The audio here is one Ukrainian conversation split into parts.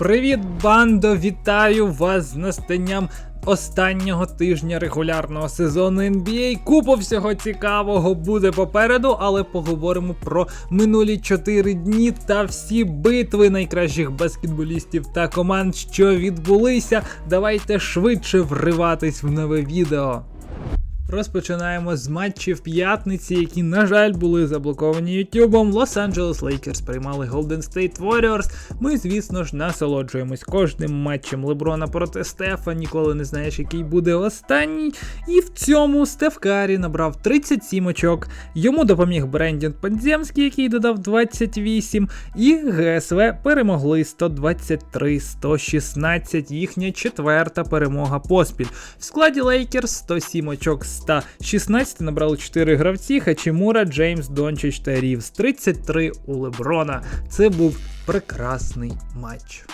Привіт, бандо! Вітаю вас з настанням останнього тижня регулярного сезону NBA. Купа всього цікавого буде попереду, але поговоримо про минулі 4 дні та всі битви найкращих баскетболістів та команд, що відбулися. Давайте швидше вриватись в нове відео. Розпочинаємо з матчів п'ятниці, які, на жаль, були заблоковані Ютубом. Лос-Анджелес Лейкерс приймали Golden State Warriors. Ми, звісно ж, насолоджуємось кожним матчем Леброна проти Стефа. Ніколи не знаєш, який буде останній. І в цьому Стеф Карі набрав 37 очок. Йому допоміг Брендін Подземський, який додав 28. І ГСВ перемогли 123-116. Їхня четверта перемога поспіль. В складі Лейкерс 107 очок з 116 набрали 4 гравці: Хачімура, Джеймс, Дончич та Рівс. 33 у Леброна. Це був прекрасний матч.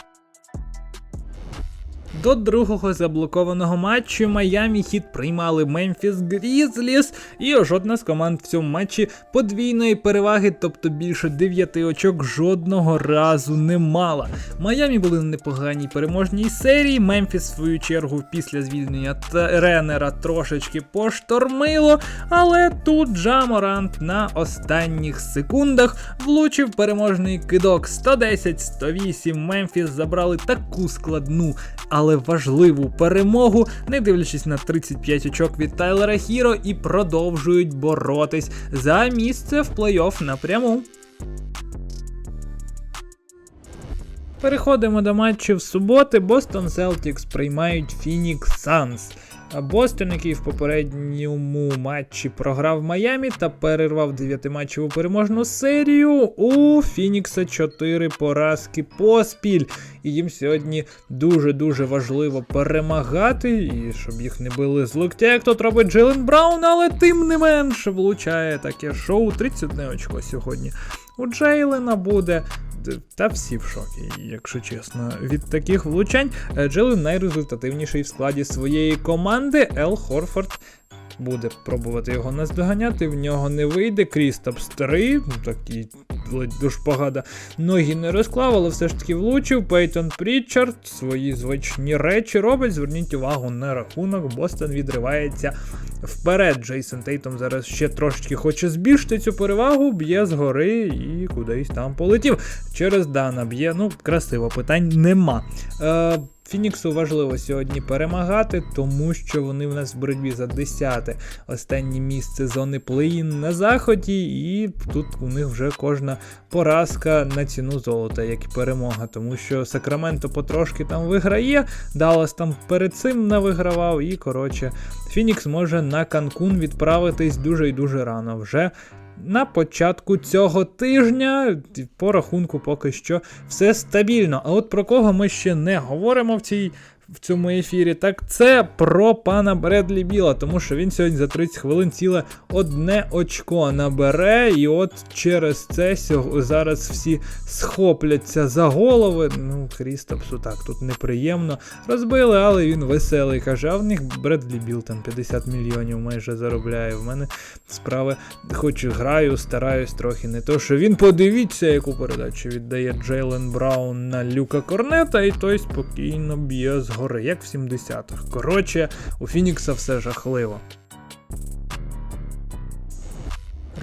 До другого заблокованого матчу Майамі Хіт приймали Мемфіс Грізліс, і жодна з команд в цьому матчі подвійної переваги, тобто більше 9 очок, жодного разу не мала. Майамі були на непоганій переможній серії. Мемфіс, в свою чергу, після звільнення тренера трошечки поштормило, але тут Джаморант на останніх секундах влучив переможний кидок 110-108. Мемфіс забрали таку складну але важливу перемогу, не дивлячись на 35 очок від Тайлера Хіро, і продовжують боротись за місце в плей-офф напряму. Переходимо до матчів суботи. Бостон Селтікс приймають Фінікс Санс. Бостон, який в попередньому матчі програв Майамі та перервав 9-матчеву переможну серію, у Фінікса 4 поразки поспіль. І їм сьогодні дуже-дуже важливо перемагати, і щоб їх не били з локтя, як то робить Джелен Браун, але тим не менше влучає таке шоу 31 очко сьогодні. У Джейлена буде. Та всі в шокі, якщо чесно. Від таких влучань Джейлен найрезультативніший в складі своєї команди. Ел Хорфорд буде пробувати його наздоганяти, в нього не вийде. Крістапс 3, такий ледь душпагада, ноги не розклав, але все ж таки влучив. Пейтон Прітчард свої звичні речі робить. Зверніть увагу на рахунок. Бостон відривається вперед. Джейсон Тейтом зараз ще трошечки хоче збільшити цю перевагу, б'є згори і кудись там полетів. Через Дана б'є. Ну, красиво, питань нема. Е, Фініксу важливо сьогодні перемагати, тому що вони в нас в боротьбі за 10 останнє місце зони плей-ін на заході, і тут у них вже кожна поразка на ціну золота, як і перемога, тому що Сакраменто потрошки там виграє, Даллас там перед цим не вигравав, і коротше, Фінікс може на Канкун відправитись дуже і дуже рано. Вже на початку цього тижня по рахунку поки що все стабільно. А от про кого ми ще не говоримо в цій. В цьому ефірі, так це про пана Бредлі Біла, тому що він сьогодні за 30 хвилин ціле одне очко набере, і от через це зараз всі схопляться за голови. Ну, Крістапсу так тут неприємно розбили, але він веселий. Каже, а в них Бредлі Біл там 50 мільйонів майже заробляє. В мене справи, хоч і граю, стараюсь трохи не то, що він подивіться, яку передачу віддає Джейлен Браун на Люка Корнета, і той спокійно б'є з гори, як в 70-х. Коротше, у Фінікса все жахливо.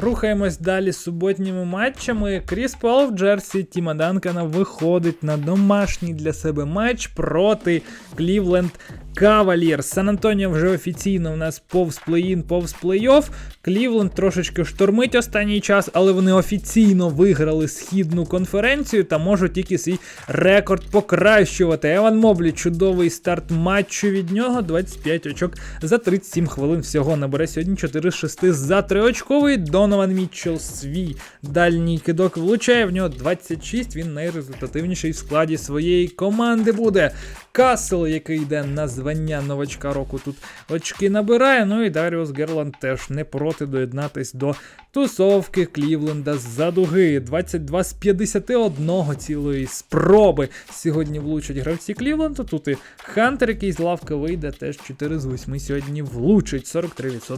Рухаємось далі з суботніми матчами. Кріс Пол в Джерсі Тіма Данкана виходить на домашній для себе матч проти Клівленд Кавалір. Сан Антоніо вже офіційно у нас повз плей-ін, повз плей-офф. Клівленд трошечки штормить останній час, але вони офіційно виграли східну конференцію та можуть тільки свій рекорд покращувати. Еван Моблі, чудовий старт матчу від нього. 25 очок за 37 хвилин всього набере сьогодні 4 з 6 за 3 очковий. Донован Мітчелл свій дальній кидок влучає. В нього 26. Він найрезультативніший в складі своєї команди буде. Касл, який йде на звання новачка року тут очки набирає. Ну і Даріус Герланд теж не проти доєднатись до тусовки Клівленда з-за дуги. 22 з 51 цілої спроби сьогодні влучать гравці Клівленда. Тут і Хантер, який з лавки вийде, теж 4 з 8 сьогодні влучить. 43%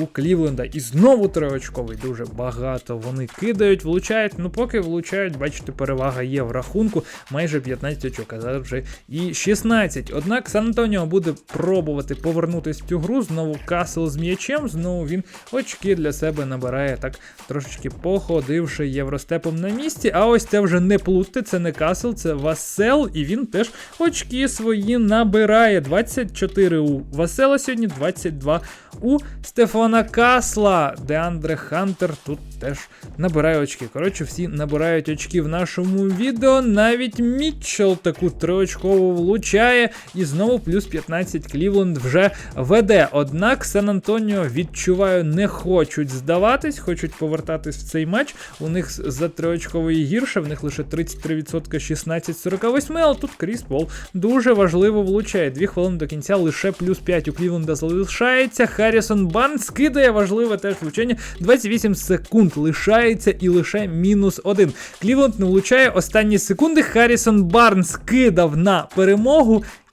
у Клівленда. І знову триочковий. Дуже багато вони кидають, влучають. Ну, поки влучають, бачите, перевага є в рахунку. Майже 15 очок, а зараз вже і 16. Однак Сан Антоніо буде пробувати повернутися в цю гру. Знову Касл з м'ячем. Знову він очки для себе набирає так трошечки походивши євростепом на місці. А ось це вже не плутати, це не Касл, це Васел, і він теж очки свої набирає. 24 у Васела сьогодні, 22 у Стефана Касла. Деандре Хантер тут теж набирає очки. Коротше, всі набирають очки в нашому відео. Навіть Мітчелл таку триочкову влучає. І знову плюс 15 Клівленд вже веде. Однак Сан Антоніо відчуваю, не хочуть здаватись, хочуть повертатись в цей матч. У них за триочкової гірше, в них лише 33% 16-48, але тут Кріс Пол дуже важливо влучає. Дві хвилини до кінця лише плюс 5 у Клівленда залишається. Харрісон Барнс кидає важливе теж влучення. 28 секунд лишається і лише мінус 1. Клівленд не влучає останні секунди. Харрісон Барнс кидав на перемогу.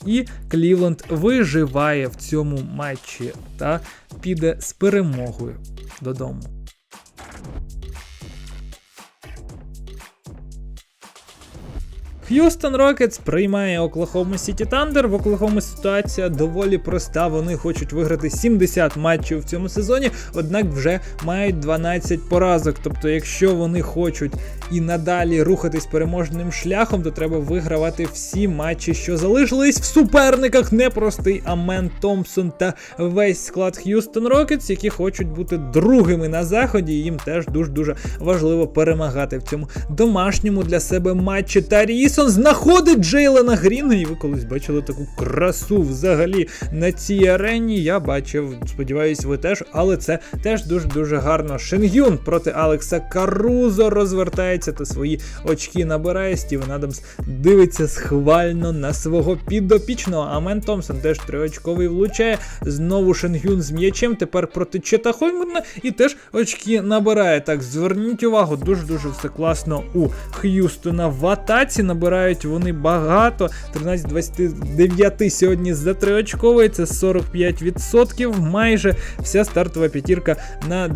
І Клівленд виживає в цьому матчі та піде з перемогою додому. Х'юстон Рокетс приймає Оклахома Сіті Тандер. В Оклахома ситуація доволі проста. Вони хочуть виграти 70 матчів в цьому сезоні, однак вже мають 12 поразок. Тобто, якщо вони хочуть і надалі рухатись переможним шляхом, то треба вигравати всі матчі, що залишились в суперниках. Непростий Амен Томпсон та весь склад Х'юстон Рокетс, які хочуть бути другими на заході. Їм теж дуже дуже важливо перемагати в цьому домашньому для себе матчі. Таріс знаходить Джейлена Гріна, і ви колись бачили таку красу взагалі на цій арені. Я бачив, сподіваюсь, ви теж, але це теж дуже-дуже гарно. Шенгюн проти Алекса Карузо розвертається та свої очки набирає. Стівен Адамс дивиться схвально на свого підопічного. Амен Томпсон теж триочковий влучає. Знову Шенгюн з м'ячем. Тепер проти Чета Хоймана і теж очки набирає. Так, зверніть увагу, дуже-дуже все класно у Х'юстона в атаці. Набирають вони багато. 13-29 сьогодні за триочковий, це 45%. Майже вся стартова п'ятірка на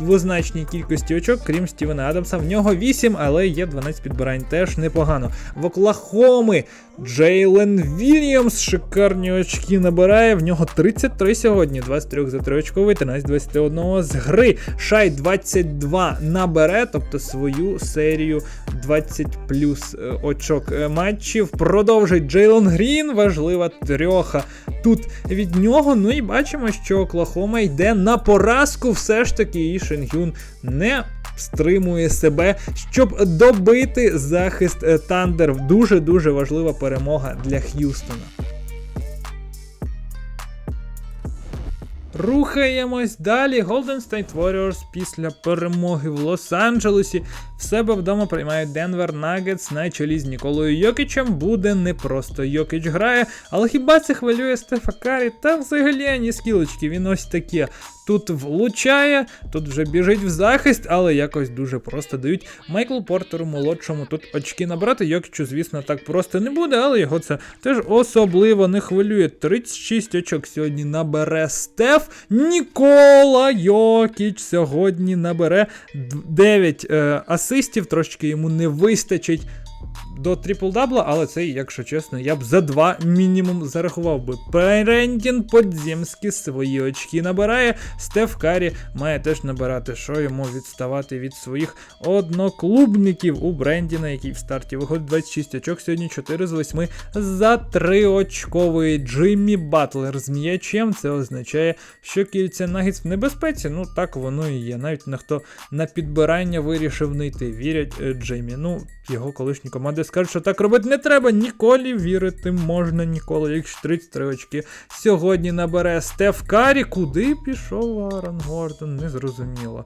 двозначній кількості очок, крім Стівена Адамса. В нього 8, але є 12 підбирань. Теж непогано. В Оклахоми Джейлен Вільямс шикарні очки набирає. В нього 33 сьогодні. 23 за триочковий, 13-21 з гри. Шай 22 набере, тобто свою серію 20 плюс е, очок е, матчів. Продовжить Джейлон Грін, важлива трьоха тут від нього. Ну і бачимо, що Оклахома йде на поразку. Все ж таки, і Шенгюн не стримує себе, щоб добити захист е, Тандер. Дуже дуже важлива перемога для Х'юстона. Рухаємось далі. Golden State Warriors після перемоги в Лос-Анджелесі себе вдома приймають Денвер Нагетс на чолі з Ніколою Йокічем. Буде не просто Йокіч грає, але хіба це хвилює Стефа Карі? Та взагалі ані скілочки, він ось таке. Тут влучає, тут вже біжить в захист, але якось дуже просто дають Майклу Портеру молодшому тут очки набрати. Йокічу, звісно, так просто не буде, але його це теж особливо не хвилює. 36 очок сьогодні набере Стеф. Нікола Йокіч сьогодні набере 9 е, асистів, трошки йому не вистачить. До трипл-дабла, але це, якщо чесно, я б за два мінімум зарахував би. Перендін Подземський свої очки набирає. Стеф Карі має теж набирати, що йому відставати від своїх одноклубників у Брендіна, який в старті виходить 26 очок. Сьогодні 4 з 8 за 3 очкової Джиммі Батлер з м'ячем. Це означає, що кільця Нагітс в небезпеці. Ну так воно і є. Навіть на хто на підбирання вирішив не йти. Вірять е, Джеймі. Ну, його колишні команди скажуть, що так робити не треба. Ніколи вірити можна ніколи. Якщо 33 очки сьогодні набере Стеф Карі. Куди пішов Аарон Гордон? Незрозуміло.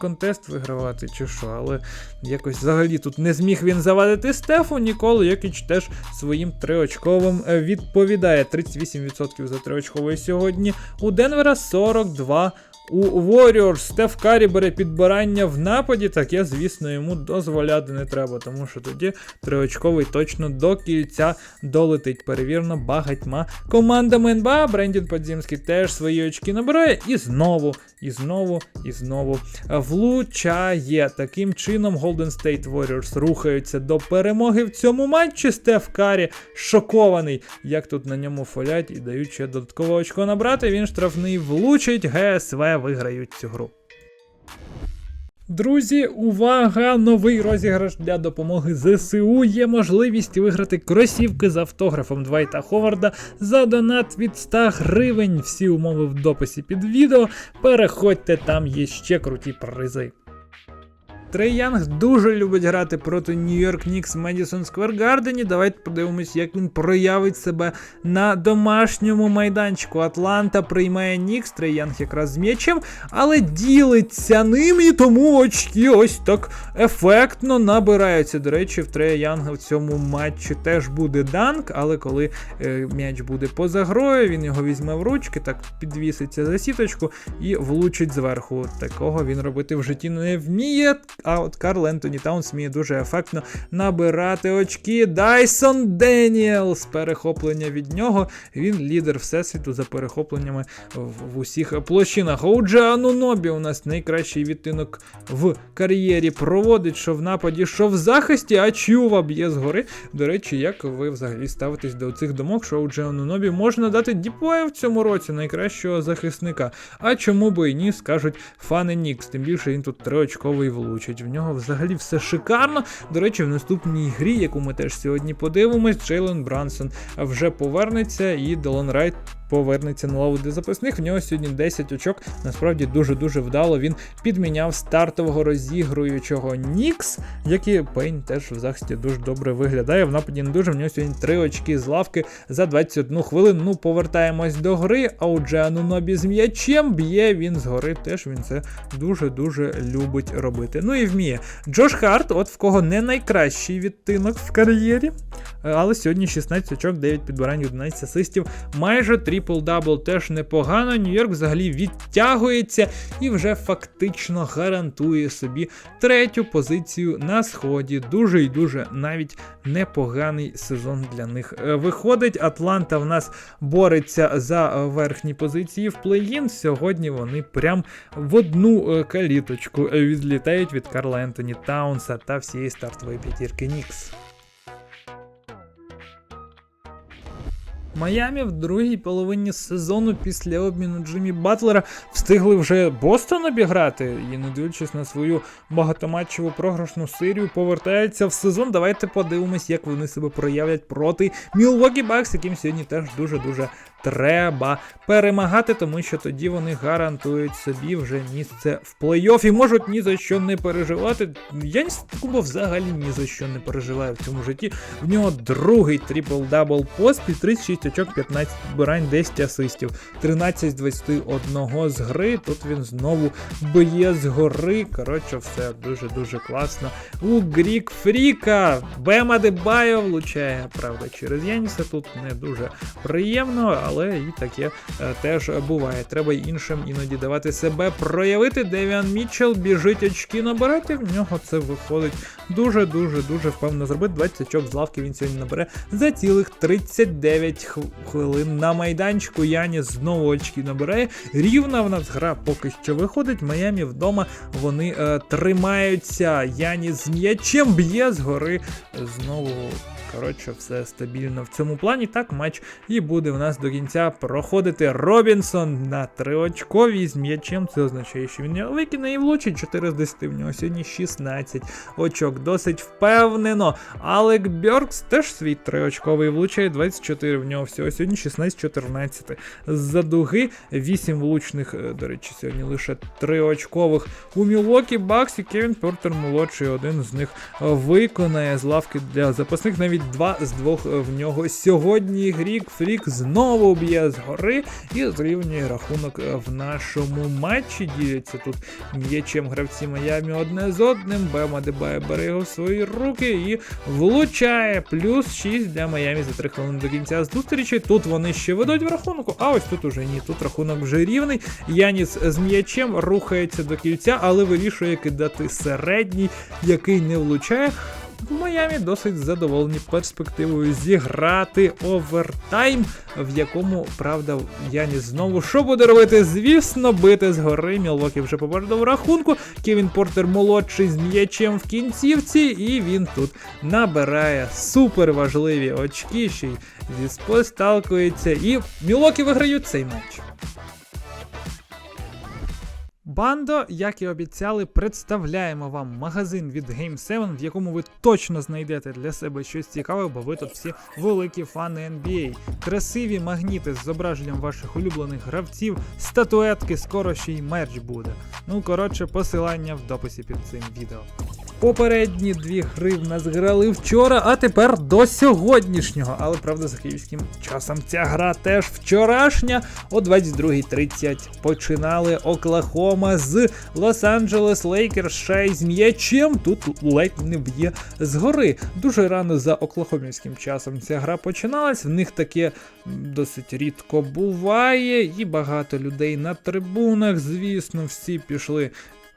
контест вигравати чи що, але якось взагалі тут не зміг він завадити Стефу. Ніколи Йокіч теж своїм триочковим е, відповідає. 38% за триочковий сьогодні. У Денвера 42 у Warriors Стеф Карі бере підбирання в нападі, таке, звісно, йому дозволяти не треба, тому що тоді триочковий точно до кільця долетить. Перевірено багатьма командами НБА. Брендін Подзімський теж свої очки набирає і знову, і знову, і знову влучає. Таким чином Golden State Warriors рухаються до перемоги в цьому матчі. Стеф Карі шокований, як тут на ньому фолять і дають ще додаткове очко набрати. Він штрафний влучить. ГСВ виграють цю гру. Друзі, увага! Новий розіграш для допомоги ЗСУ. Є можливість виграти кросівки з автографом Двайта Ховарда за донат від 100 гривень. Всі умови в дописі під відео. Переходьте, там є ще круті призи. Трей Янг дуже любить грати проти Нью-Йорк Нікс в Медісон Сквер Гардені. Давайте подивимось, як він проявить себе на домашньому майданчику. Атланта приймає Нікс, Трей Янг якраз з м'ячем, але ділиться ним і тому очки ось так ефектно набираються. До речі, в Трея Янга в цьому матчі теж буде данк, але коли е, м'яч буде поза грою, він його візьме в ручки, так підвіситься за сіточку і влучить зверху. Такого він робити в житті не вміє. А от Карл Ентоні Таунс вміє дуже ефектно набирати очки. Дайсон Деніелс. Перехоплення від нього. Він лідер всесвіту за перехопленнями в, в усіх площинах. Оудже Анунобі у нас найкращий відтинок в кар'єрі. Проводить що в нападі, що в захисті, а Чува б'є згори. До речі, як ви взагалі ставитесь до цих думок, що Оудже Анунобі можна дати Діпоя в цьому році найкращого захисника. А чому би і ні, скажуть фани Нікс. Тим більше він тут триочковий влучить. В нього взагалі все шикарно. До речі, в наступній грі, яку ми теж сьогодні подивимось, Джейлен Брансон вже повернеться і Делон Райт. Повернеться на лаву для запасних. В нього сьогодні 10 очок. Насправді дуже-дуже вдало. Він підміняв стартового розігруючого Нікс, як і Пейн теж в захисті дуже добре виглядає. В нападі не дуже. В нього сьогодні 3 очки з лавки за 21 хвилину. Ну, повертаємось до гри. А отже, Анунобі з м'ячем б'є він згори. Теж він це дуже-дуже любить робити. Ну і вміє. Джош Харт, от в кого не найкращий відтинок в кар'єрі. Але сьогодні 16 очок, 9 підбирань, 11 асистів, майже трипл-дабл теж непогано. Нью-Йорк взагалі відтягується і вже фактично гарантує собі третю позицію на сході. Дуже і дуже навіть непоганий сезон для них е, виходить. Атланта в нас бореться за е, верхні позиції в плей-ін. Сьогодні вони прям в одну е, каліточку відлітають від Карла Ентоні Таунса та всієї стартової п'ятірки Нікс. Майамі в другій половині сезону після обміну Джиммі Батлера встигли вже Бостон обіграти і, не дивлячись на свою багатоматчеву програшну серію, повертаються в сезон. Давайте подивимось, як вони себе проявлять проти Мілвокі Бакс, яким сьогодні теж дуже-дуже треба перемагати, тому що тоді вони гарантують собі вже місце в плей-офф і можуть ні за що не переживати. Яніс Кубо взагалі ні за що не переживає в цьому житті. В нього другий трипл-дабл поспіль, 36 очок, 15 збирань, 10 асистів, 13 з 21 з гри. Тут він знову б'є з гори. Коротше, все дуже-дуже класно. У Грік Фріка Бема Дебайо влучає, правда, через Яніса. Тут не дуже приємно, але і таке е, теж буває. Треба іншим іноді давати себе проявити. Девіан Мітчелл біжить очки набирати. В нього це виходить дуже-дуже дуже впевнено зробити. 20 очок з лавки він сьогодні набере за цілих 39 хв- хвилин на майданчику. Яніс знову очки набирає. Рівна в нас гра поки що виходить. Майамі вдома вони е, тримаються. Яніс з м'ячем б'є згори. Знову Коротше, все стабільно в цьому плані. Так, матч і буде в нас до кінця проходити Робінсон на триочковій з м'ячем. Це означає, що він його викине і влучить 4 з 10. В нього сьогодні 16 очок. Досить впевнено. Алек Бьоркс теж свій триочковий влучає 24. В нього всього сьогодні 16-14. З-за дуги 8 влучних, е, до речі, сьогодні лише 3 очкових. У Мілокі Бакс Кевін Портер молодший один з них е, виконає з лавки для запасних навіть навіть два з двох в нього сьогодні. Грік Фрік знову б'є згори і зрівнює рахунок в нашому матчі. Діляться тут м'ячем гравці Майамі одне з одним. Бема Дебає бере його в свої руки і влучає. Плюс 6 для Майамі за 3 хвилини до кінця зустрічі. Тут вони ще ведуть в рахунку, а ось тут уже ні. Тут рахунок вже рівний. Яніс з м'ячем рухається до кільця, але вирішує кидати середній, який не влучає. В Майамі досить задоволені перспективою зіграти овертайм, в якому, правда, Яніс знову що буде робити? Звісно, бити згори. Мілвокі вже попереду в рахунку. Кевін Портер молодший з м'ячем в кінцівці, і він тут набирає супер важливі очки, ще й зі спо сталкується. І Мілокі виграють цей матч. Бандо, як і обіцяли, представляємо вам магазин від Game 7, в якому ви точно знайдете для себе щось цікаве, бо ви тут всі великі фани NBA. Красиві магніти з зображенням ваших улюблених гравців, статуетки, скоро ще й мерч буде. Ну, коротше, посилання в дописі під цим відео. Попередні дві гри в нас грали вчора, а тепер до сьогоднішнього. Але правда, за київським часом ця гра теж вчорашня. О 22.30 починали Оклахома з Лос-Анджелес Лейкерс ще й з м'ячем. Тут ледь не б'є згори. Дуже рано за оклахомівським часом ця гра починалась. В них таке досить рідко буває, і багато людей на трибунах. Звісно, всі пішли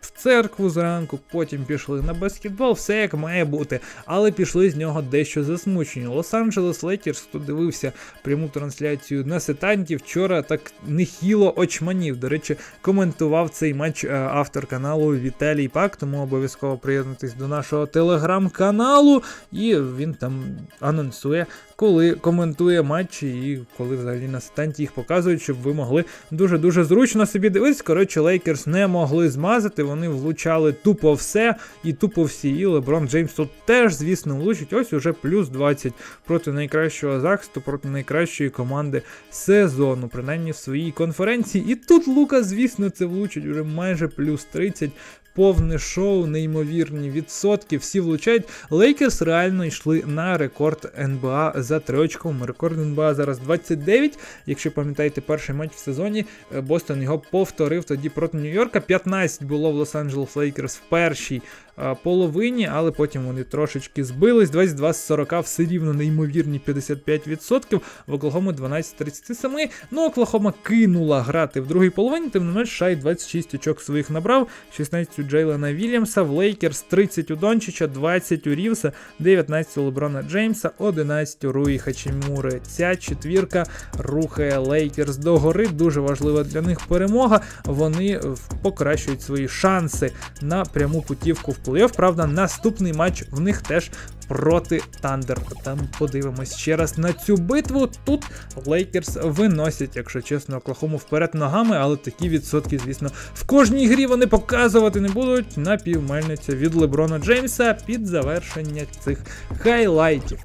в церкву зранку, потім пішли на баскетбол, все як має бути, але пішли з нього дещо засмучені. Лос-Анджелес Лейкерс, хто дивився пряму трансляцію на сетанті, вчора так нехіло очманів. До речі, коментував цей матч е, автор каналу Віталій Пак, тому обов'язково приєднуйтесь до нашого телеграм-каналу, і він там анонсує, коли коментує матчі і коли взагалі на сетанті їх показують, щоб ви могли дуже-дуже зручно собі дивитись. Коротше, Лейкерс не могли змазати, вони влучали тупо все і тупо всі. І Леброн Джеймс тут теж, звісно, влучить. Ось уже плюс 20 проти найкращого захисту, проти найкращої команди сезону, принаймні в своїй конференції. І тут Лука, звісно, це влучить уже майже плюс 30. Повне шоу, неймовірні відсотки, всі влучають. Лейкерс реально йшли на рекорд НБА за триочковим. Рекорд НБА зараз 29. Якщо пам'ятаєте перший матч в сезоні, е, Бостон його повторив тоді проти Нью-Йорка. 15 було в Лос-Анджелес Лейкерс в першій е, половині, але потім вони трошечки збились. 22 з 40 все рівно неймовірні 55%. В Оклахому 12-37. Ну, Оклахома кинула грати в другій половині, тим не менш, Шай 26 очок своїх набрав, 16 у Джейлена Вільямса, в Лейкерс 30 у Дончича, 20 у Рівса, 19 у Леброна Джеймса, 11 у Руї Хачімури. Ця четвірка рухає Лейкерс до гори. Дуже важлива для них перемога. Вони покращують свої шанси на пряму путівку в плей-офф. Правда, наступний матч в них теж проти Тандер. Там подивимось ще раз на цю битву. Тут Лейкерс виносять, якщо чесно, Оклахому вперед ногами, але такі відсотки, звісно, в кожній грі вони показувати не будуть. Напівмельниця від Леброна Джеймса під завершення цих хайлайтів.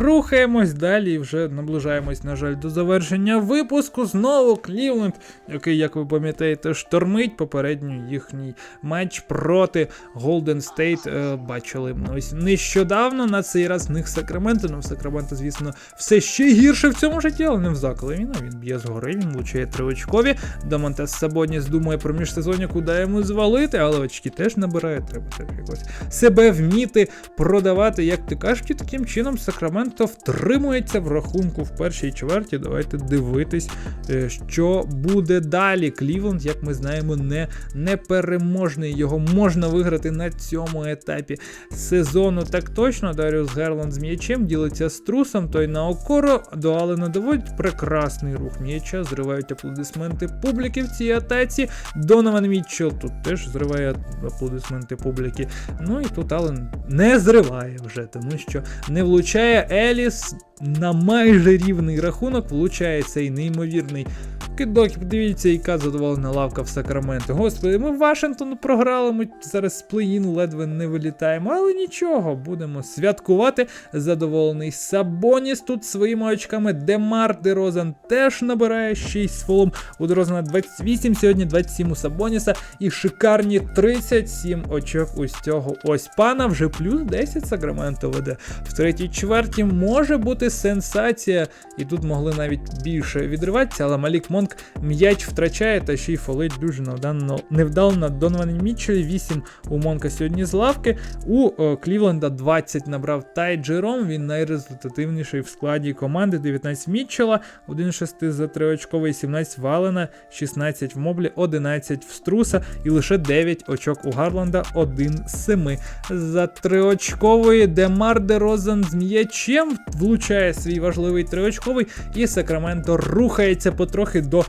Рухаємось далі і вже наближаємось, на жаль, до завершення випуску. Знову Клівленд, який, як ви пам'ятаєте, штормить попередній їхній матч проти Голден Стейт. Бачили ось нещодавно. На цей раз в них Сакраменто. Ну, Сакраменто, звісно, все ще гірше в цьому житті, але не в заколі. Він, б'є згори, він влучає триочкові. Домонтес Сабоніс думає про міжсезоння, куди йому звалити, але очки теж набирає. Треба теж якось себе вміти продавати, як ти кажеш, таким чином Сакраменто втримується в рахунку в першій чверті. Давайте дивитись, е, що буде далі. Клівленд, як ми знаємо, не непереможний. Його можна виграти на цьому етапі сезону. Так точно. Даріус Герланд з м'ячем ділиться з трусом, той на окоро до Алена доводить прекрасний рух м'яча. Зривають аплодисменти публіки в цій атаці. Донован Мітчелл тут теж зриває аплодисменти публіки. Ну і тут Ален не зриває вже, тому що не влучає é Ellis на майже рівний рахунок. Влучає цей неймовірний Окидокі, подивіться, яка задоволена лавка в Сакраменто. Господи, ми Вашингтону програли, ми зараз з плей-ін ледве не вилітаємо, але нічого, будемо святкувати. Задоволений Сабоніс тут своїми очками. Демар Дерозан теж набирає 6 з фолом. У Дерозана 28, сьогодні 27 у Сабоніса і шикарні 37 очок ось цього ось пана. Вже плюс 10 Сакраменто веде. В третій чверті може бути сенсація, і тут могли навіть більше відриватися, але Малік Монк м'яч втрачає та ще й фолить дуже невдано, невдало на Доновані Мітчелі. 8 у Монка сьогодні з лавки. У о, Клівленда 20 набрав Тай Джером. Він найрезультативніший в складі команди. 19 Мітчела, 1-6 за 3 очковий, 17 Валена, 16 в Моблі, 11 в Струса і лише 9 очок у Гарланда, 1 з 7. За 3 очкової Демар Дерозан з м'ячем влучає свій важливий триочковий, і Сакраменто рухається потрохи до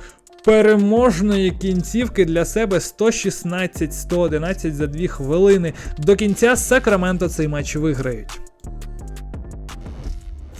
переможної кінцівки для себе 116-111 за 2 хвилини. До кінця Сакраменто цей матч виграють.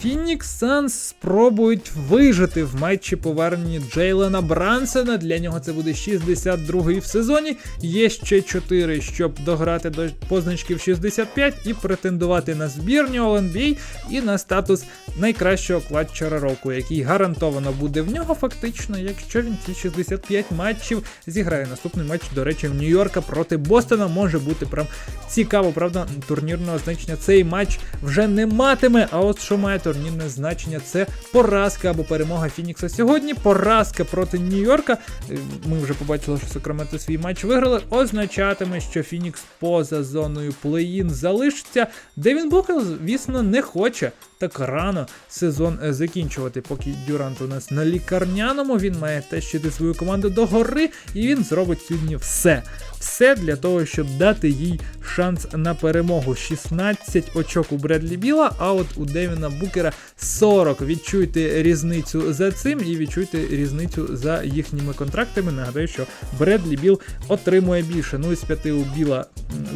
Фінікс Санс спробують вижити в матчі повернення Джейлена Брансена. Для нього це буде 62-й в сезоні. Є ще 4, щоб дограти до позначків 65 і претендувати на збірню all і на статус найкращого кладчера року, який гарантовано буде в нього фактично, якщо він ці 65 матчів зіграє. Наступний матч, до речі, в Нью-Йорка проти Бостона може бути прям цікаво. Правда, турнірного значення цей матч вже не матиме. А от що має турнірне значення, це поразка або перемога Фінікса сьогодні. Поразка проти Нью-Йорка. Е, Ми вже побачили, що Сакраменто свій матч виграли. Означатиме, що Фінікс поза зоною плей-ін залишиться. Девін Букер, звісно, не хоче так рано сезон е, закінчувати. Поки Дюрант у нас на лікарняному, він має тащити свою команду до гори, і він зробить сьогодні все. Все для того, щоб дати їй шанс на перемогу. 16 очок у Бредлі Біла, а от у Девіна Букера 40. Відчуйте різницю за цим і відчуйте різницю за їхніми контрактами. Нагадаю, що Бредлі Біл отримує більше. Ну і з 5 у Біла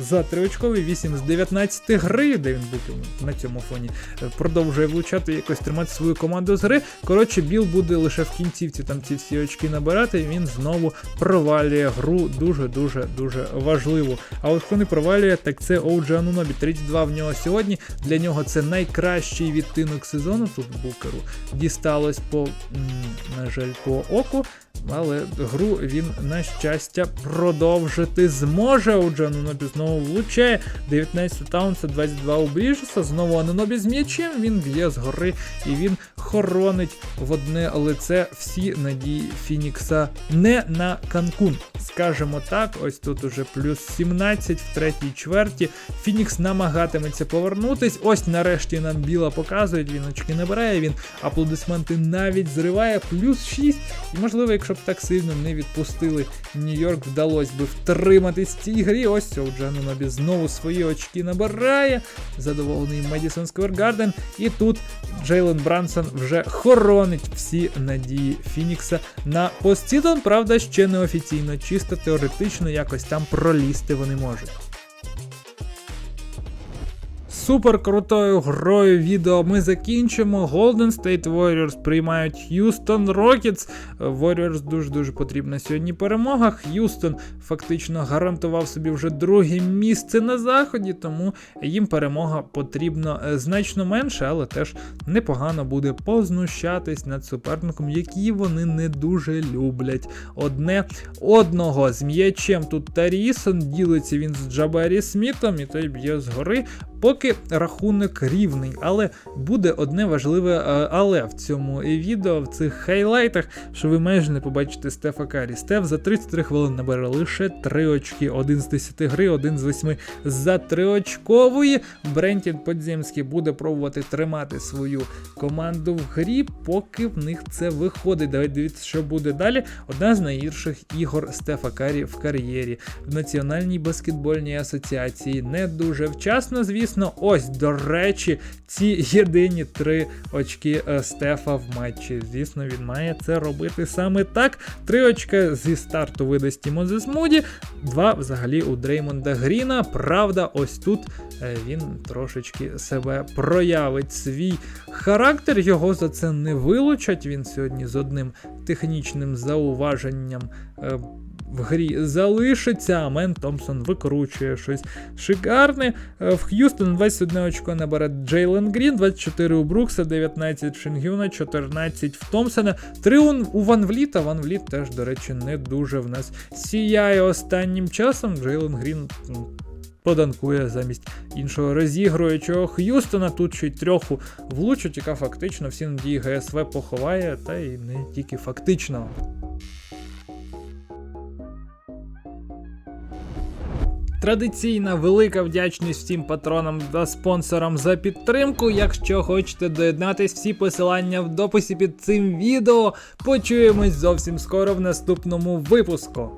за 3 очкові, 8 з 19 гри. Девін Букер на цьому фоні е, продовжує влучати, якось тримати свою команду з гри. Коротше, Біл буде лише в кінцівці там ці всі очки набирати, і він знову провалює гру дуже-дуже дуже важливо. А от хто не провалює, так це Оуджі Анунобі. 32 в нього сьогодні. Для нього це найкращий відтинок сезону. Тут Букеру дісталось по, на жаль, по оку. Але гру він, на щастя, продовжити зможе. Отже, Анунобі знову влучає. 19 таунса, 22 у Бріжеса. Знову Анунобі з м'ячем. Він б'є згори і він хоронить в одне лице всі надії Фінікса не на Канкун. Скажемо так, ось тут уже плюс 17 в третій чверті. Фінікс намагатиметься повернутись. Ось нарешті нам біла показують, він очки набирає, він аплодисменти навіть зриває, плюс 6. І можливо, якщо б так сильно не відпустили Нью-Йорк, вдалося би втриматись в цій грі. Ось Оуджанунобі знову свої очки набирає. Задоволений Медісон Сквер Гарден. І тут Джейлен Брансон вже хоронить всі надії Фінікса на постсезон. Правда, ще не офіційно, чисто теоретично якось там пролізти вони можуть. Супер крутою грою відео ми закінчимо. Golden State Warriors приймають Houston Rockets. Warriors дуже-дуже потрібна сьогодні перемога. Х'юстон фактично гарантував собі вже друге місце на заході, тому їм перемога потрібна е, значно менше, але теж непогано буде познущатись над суперником, які вони не дуже люблять. Одне одного з м'ячем тут Тарісон ділиться він з Джабарі Смітом, і той б'є згори. Поки рахунок рівний, але буде одне важливе е, але в цьому відео, в цих хайлайтах, що ви майже не побачите Стефа Карі. Стеф за 33 хвилини набере лише 3 очки, 1 з 10 гри, 1 з 8 за 3 очкової. Брентін Подземський буде пробувати тримати свою команду в грі, поки в них це виходить. Давайте дивіться, що буде далі. Одна з найгірших ігор Стефа Карі в кар'єрі в Національній баскетбольній асоціації. Не дуже вчасно, звісно. Ось, до речі, ці єдині три очки е, Стефа в матчі. Звісно, він має це робити саме так. Три очка зі старту видасть Мозес Муді, два взагалі у Дреймонда Гріна. Правда, ось тут е, він трошечки себе проявить свій характер. Його за це не вилучать. Він сьогодні з одним технічним зауваженням. В грі залишиться, а Мен Томпсон викручує щось шикарне. Е, В Х'юстон 21 очко набере Джейлен Грін, 24 у Брукса, 19 в Шингюна, 14 в Томпсона, 3 у у Ван Вліта. Ван Вліт теж, до речі, не дуже в нас сіяє останнім часом. Джейлен Грін поданкує замість іншого розігруючого Х'юстона. Тут ще й трьоху влучить, яка фактично всі надії ГСВ поховає, та й не тільки фактично. Традиційна велика вдячність всім патронам та спонсорам за підтримку. Якщо хочете доєднатись, всі посилання в дописі під цим відео. Почуємось зовсім скоро в наступному випуску.